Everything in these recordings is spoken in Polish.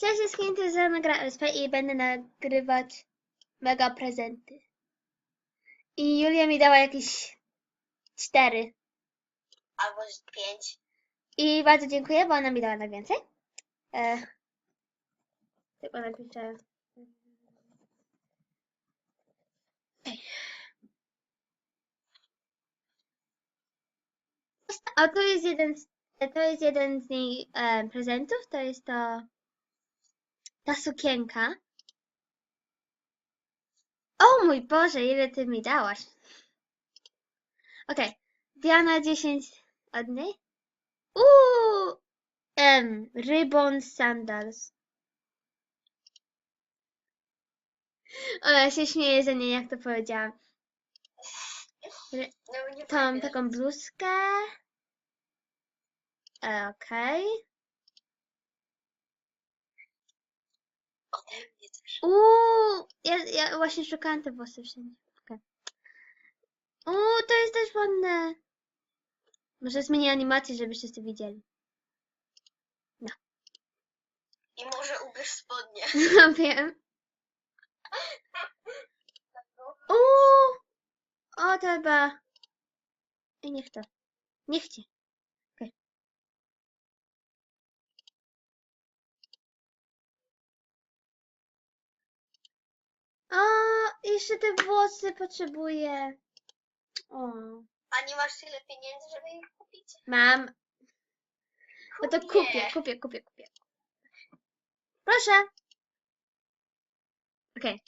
Cześć wszystkim, to jest Nagra SP i będę nagrywać mega prezenty. I Julia mi dała jakieś cztery. Albo pięć. I bardzo dziękuję, bo ona mi dała najwięcej. E, tylko napiszę. A to jest jeden z, to jest jeden z niej e, prezentów, to jest to ta sukienka. O mój Boże, ile ty mi dałaś. Okej, Diana 10 od niej. Uuu, em, ribbon sandals. O, ja się śmieję ze mnie, jak to powiedziałam. No powiem. taką bluzkę. Okej. Ode mnie też. Uuu, ja, ja właśnie szukałam te włosy wszędzie. Okay. Uuu, to jest też ładne. Może zmienię animację, żeby wszyscy widzieli. I może ubierz spodnie. No wiem. Uuu, o to chyba. Ej, niech to. Niech cię. O, jeszcze te włosy potrzebuję. O, A nie masz tyle pieniędzy, żeby ich kupić? mam. No to kupię, kupię, kupię, kupię. Proszę. Okej,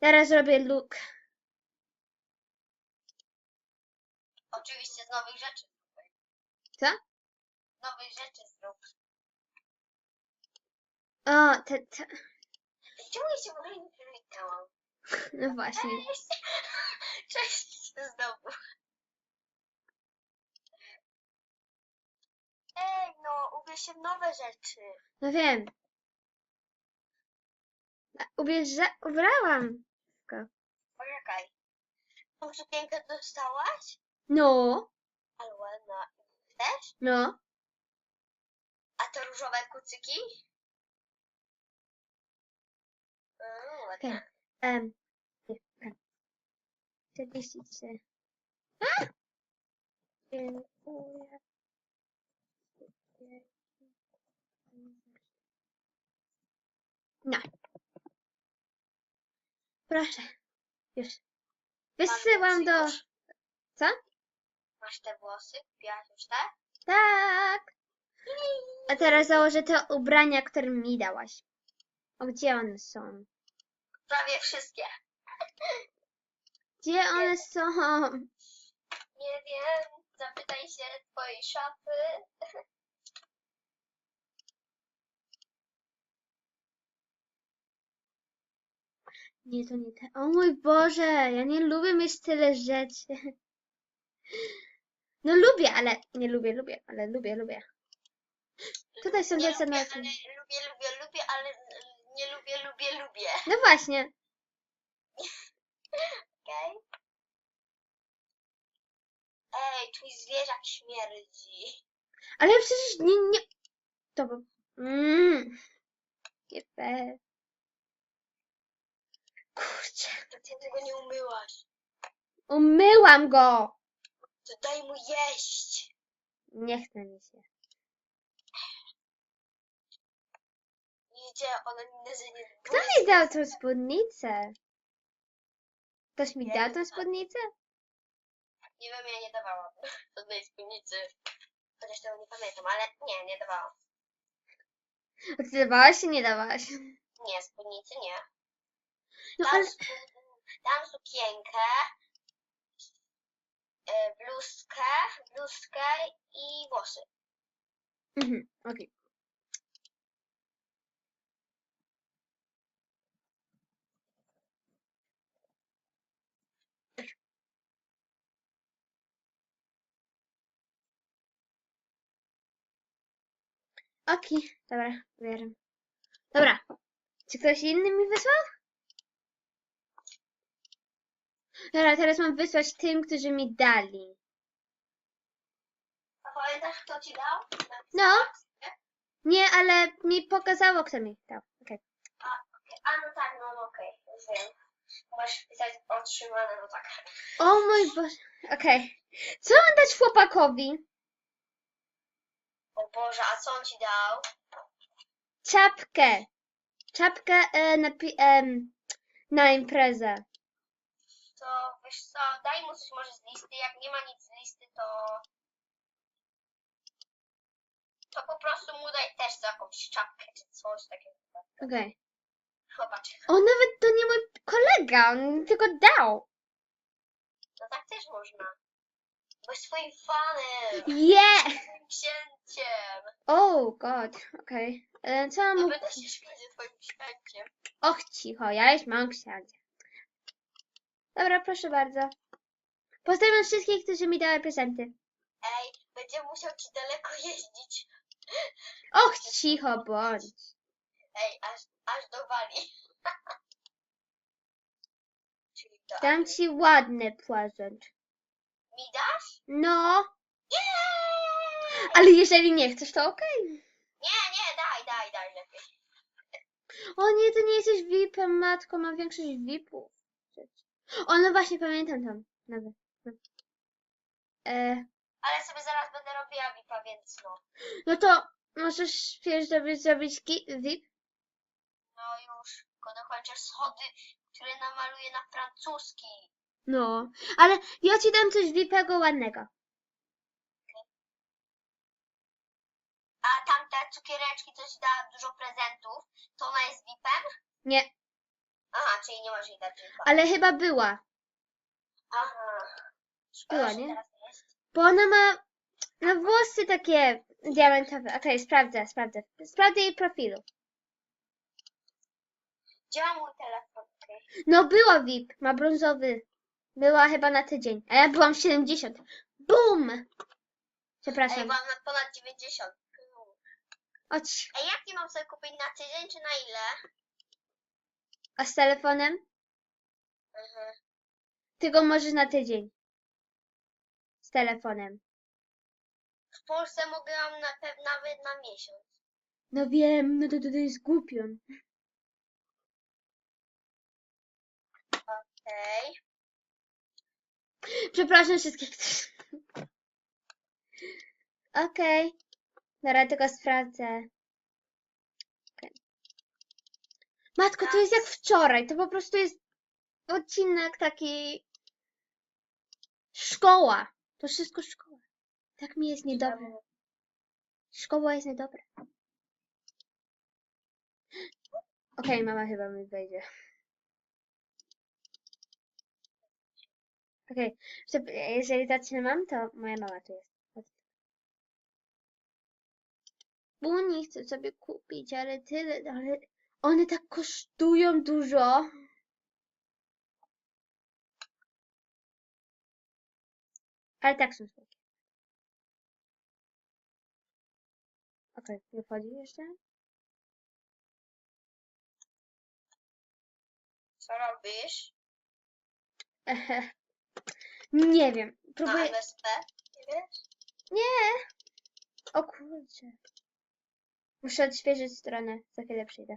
teraz robię look. Oczywiście z nowych rzeczy. Co? Z nowych rzeczy zrób. O, te, te. Czemu ja się w ogóle nie przywitałam? No właśnie. Cześć! Cześć znowu. Ej, no, ubierz się w nowe rzeczy. No wiem. A, Ubierze, ubrałam. Poczekaj. Tą sukienkę dostałaś? No, Ale ładna. Też? no. A te różowe kucyki? Mm, ładne. Okej. Okay. 43. A! Dziękuję. No. Proszę. Już. Wysyłam do... Co? Masz te włosy? Kupiłaś już te? Tak. A teraz założę te ubrania, które mi dałaś. O, gdzie one są? Prawie wszystkie. Gdzie one są? Nie wiem. Zapytaj się twojej szafy. Nie, to nie te. O mój Boże, ja nie lubię mieć tyle rzeczy. No lubię, ale nie lubię, lubię, ale lubię, lubię. Tutaj są nie lubię, ale lubię, lubię, lubię, ale nie lubię, lubię, lubię. No właśnie. Okej? Ej, twój zwierzak śmierdzi. Ale przecież nie, nie. To bo. Mmm. Nie fair. Kurczę. To ty tego nie umyłaś. Umyłam go. To daj mu jeść. Nie chce mi się. Idzie, ona mi na nie Kto mi dał tą spódnicę? Ktoś mi dał tą spódnicę? Nie wiem, ja nie dawałam żadnej spódnicy. Chociaż tego nie pamiętam, ale nie, nie dawałam. A Ty dawałaś czy nie dawałaś? Nie, spódnicy nie. No Dam, ale. dam sukienkę, e, bluzkę, bluzkę i włosy. Mhm, okej. Okej, dobra, wierzę. Dobra, czy ktoś inny mi wysłał? Dobra, teraz mam wysłać tym, którzy mi dali. A pamiętasz, kto ci dał? No. Nie, ale mi pokazało, kto mi dał. Okej. A no tak, no, no okej, już wiem. Masz pisać otrzymane, no tak. O mój Boże. Okej. Co mam dać chłopakowi? O Boże, a co on ci dał? Czapkę. Czapkę e, na, pi- em, na imprezę. To wiesz co, daj mu coś może z listy, jak nie ma nic z listy, to... To po prostu mu daj też jakąś czapkę czy coś takiego. Okej. Zobacz, On nawet to nie mój kolega, on mi tylko dał. no tak też można. Byś swoim fanem, Yeah! swoim księciem. Oh god, okej. E, Co mam mu... będę się śmiać ze twoim księciem. Och, cicho, ja już mam księcia. Dobra, proszę bardzo. Pozdrawiam wszystkich, którzy mi dali prezenty. Ej, będzie musiał ci daleko jeździć. Och, cicho bądź. Ej, aż, aż do Walii. Czyli to... Dam ci ładny prezent. Mi dasz? No, Jej! ale jeżeli nie chcesz, to okej. Nie, nie, daj, daj, daj lepiej. O nie, to nie jesteś VIP-em, matko, mam większość VIP-ów. O, no właśnie, pamiętam tam. Nawet. No. E, Ale sobie zaraz będę robiła VIP-a, więc no. no to możesz, wiesz, zrobić, zrobić ki- VIP? No już, tylko dokończę schody, które namaluję na francuski. No, ale ja ci dam coś VIP-ego ładnego. A tamte cukiereczki, co ci dała dużo prezentów, to ona jest VIP-em? Nie, Aha, czyli nie możesz jej dać VIP-a. ale chyba była. Aha. Szkoda, Była, że nie? teraz nie jest. Bo ona ma na włosy takie diamentowe. Okej, sprawdzę, sprawdzę. Sprawdzę jej profilu. Gdzie mam mój telefon? Okej. No była VIP, ma brązowy. Była chyba na tydzień, a ja byłam 70. Bum! Ej, Przepraszam. byłam na ponad 90. Chodź. Ej, jak nie mam sobie kupić na tydzień, czy na ile? A z telefonem? Mhm. Ty go możesz na tydzień. Z telefonem. W Polsce mogę mam na pe- nawet na miesiąc. No wiem, no to, to, to jest głupion. Okej. Przepraszam wszystkich. Okej. Dobra, tylko sprawdzę. Okej. Matko, to jest jak wczoraj. To po prostu jest odcinek taki... Szkoła. To wszystko szkoła. Tak mi jest niedobre. Szkoła jest niedobra. Okej, mama chyba mi wejdzie. Okej, żeby- jeżeli zatrzymam, to moja mama tu jest. Bo nie chcę sobie kupić, ale tyle, ale one tak kosztują dużo. Ale tak są słodkie. Okej, nie wchodzi jeszcze? Co robisz? Nie wiem. Na Próbuję. MSP? Nie wiesz? Nie! O kurczę. Muszę odświeżyć stronę. Za chwilę przyjdę.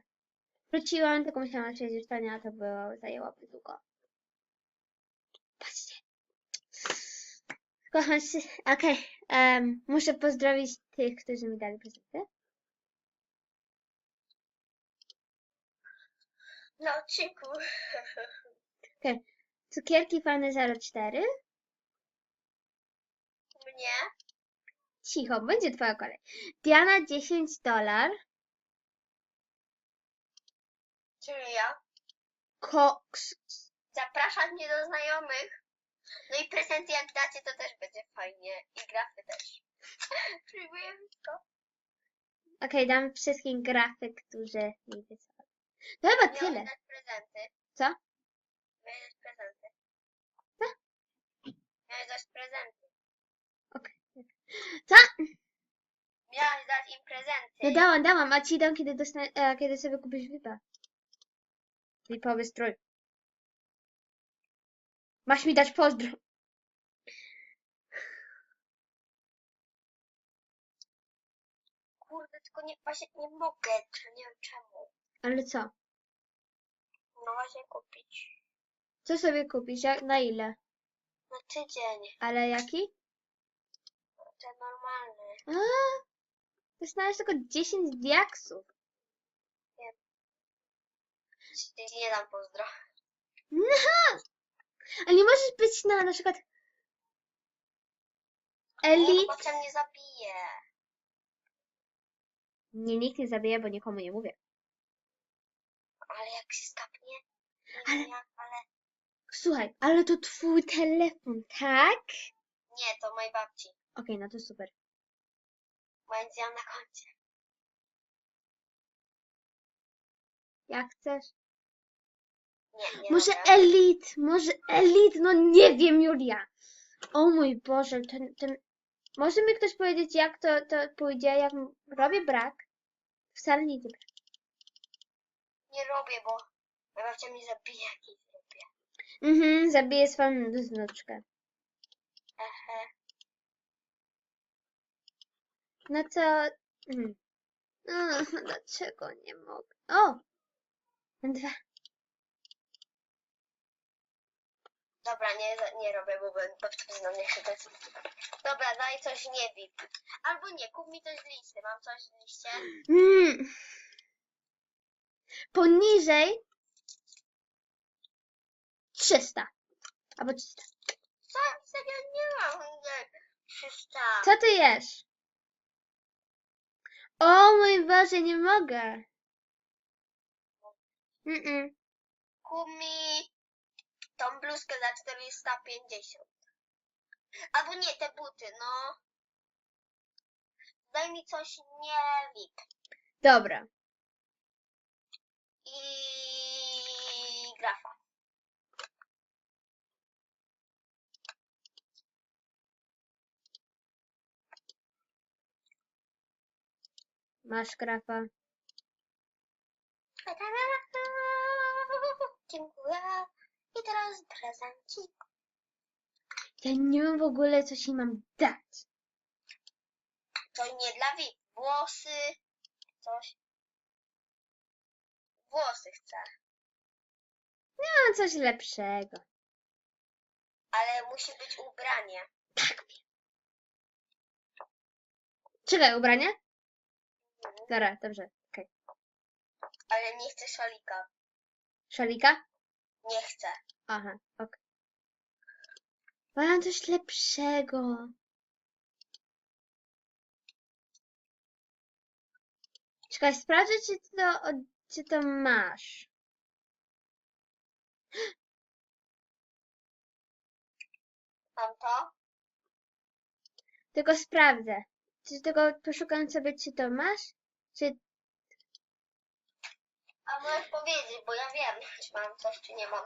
Wróciłam, tylko musiałam odświeżyć stronę, a to było, zajęłoby długo. Patrzcie. Kocham się. Okej. em, muszę pozdrowić tych, którzy mi dali prezenty. Na odcinku. Cukierki fany 04. Mnie? Cicho, będzie twoja kolej. Diana 10 dolar. Czyli ja. Cox. Zapraszam mnie do znajomych. No i prezenty jak dacie, to też będzie fajnie. I grafy też. Przyjmuję wszystko. Okej, dam wszystkim grafy, którzy mi wysłali. To chyba Miałeś tyle. prezenty. Co? Dać prezenty. Miałeś dać prezenty. Co? Miałeś dać im prezenty. No dałam, dałam, a ci dam, kiedy, dostanę, e, kiedy sobie kupisz VIPa. VIPowy strój. Masz mi dać pozdro. Kurde, tylko nie, właśnie nie mogę, to nie wiem czemu. Ale co? No właśnie kupić Co sobie kupić? Jak, na ile? Na tydzień, Ale jaki? ten normalny. A, dostałeś tylko 10 diaksów. Ci nie dam pozdro. No! A nie możesz być na na przykład Nie, Elite? bo potem mnie zabije. Nie, nikt nie zabije, bo nikomu nie mówię. Ale jak się skapnie? Nie Ale- jak, ale... Słuchaj, ale to twój telefon, tak? Nie, to mojej babci. Okej, no to super. Więc ja na koncie. Jak chcesz? Nie, nie Może mogę. Elite, może Elite, no nie wiem, Julia. O mój Boże, ten, ten... Może mi ktoś powiedzieć, jak to, to pójdzie, jak robię brak? Wcale nie idzie brak. Nie robię, bo moja babcia mnie zrobię. Mhm, zabiję swoją wnuczkę. Ehe. No to... Mhm. No, dlaczego nie mogę? O! Dwa. Dobra, nie, nie robię, bo będę babcia na mnie krzyczeć. Dobra, daj coś nie VIP. Albo nie, kup mi coś z listy. Mam coś z liście? Mm. Poniżej 300. Albo 300. Co? Serio nie mam. Nie. 300. Co ty jesz? O mój Boże, nie mogę. Mm-mm. Kup mi tą bluzkę za 450. Albo nie, te buty, no. Daj mi coś nie VIP. Dobra. I Masz grafa. Dziękuję. I teraz prezencik. Ja nie wiem w ogóle, co ci mam dać. To nie dla VIP. Włosy. Coś. Włosy chcę. Mam coś lepszego. Ale musi być ubranie. Tak wiem. Czekaj, ubranie? Dobra, dobrze. Okej. Ale nie chcę szalika. Szalika? Nie chcę. Aha, okej. Mam coś lepszego. Czekaj, sprawdzę, czy ty to, czy to masz. Mam to? Tylko sprawdzę. Czy tylko poszukam sobie, czy to masz? Czy... A możesz powiedzieć, bo ja wiem, czy mam coś, czy nie mam.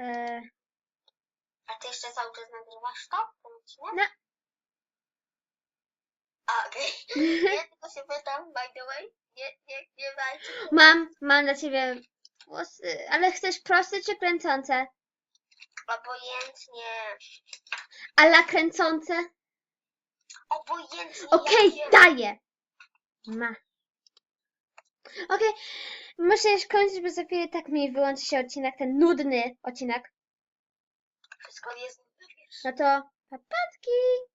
E, A ty jeszcze cały czas nagrywasz to? Ten odcinek? No. A, okej. Nie, tylko się pytam, by the way. Nie, nie, nie dajcie. mam, mam dla ciebie włosy, ale chcesz proste czy kręcące? Obojętnie. Ala kręcące? Obojętnie. Okej, wiem. daję. Ma. Okej, muszę już kończyć, bo za chwilę tak mi wyłączy się odcinek, ten nudny odcinek. Wszystko jest, wiesz. No to, papatki.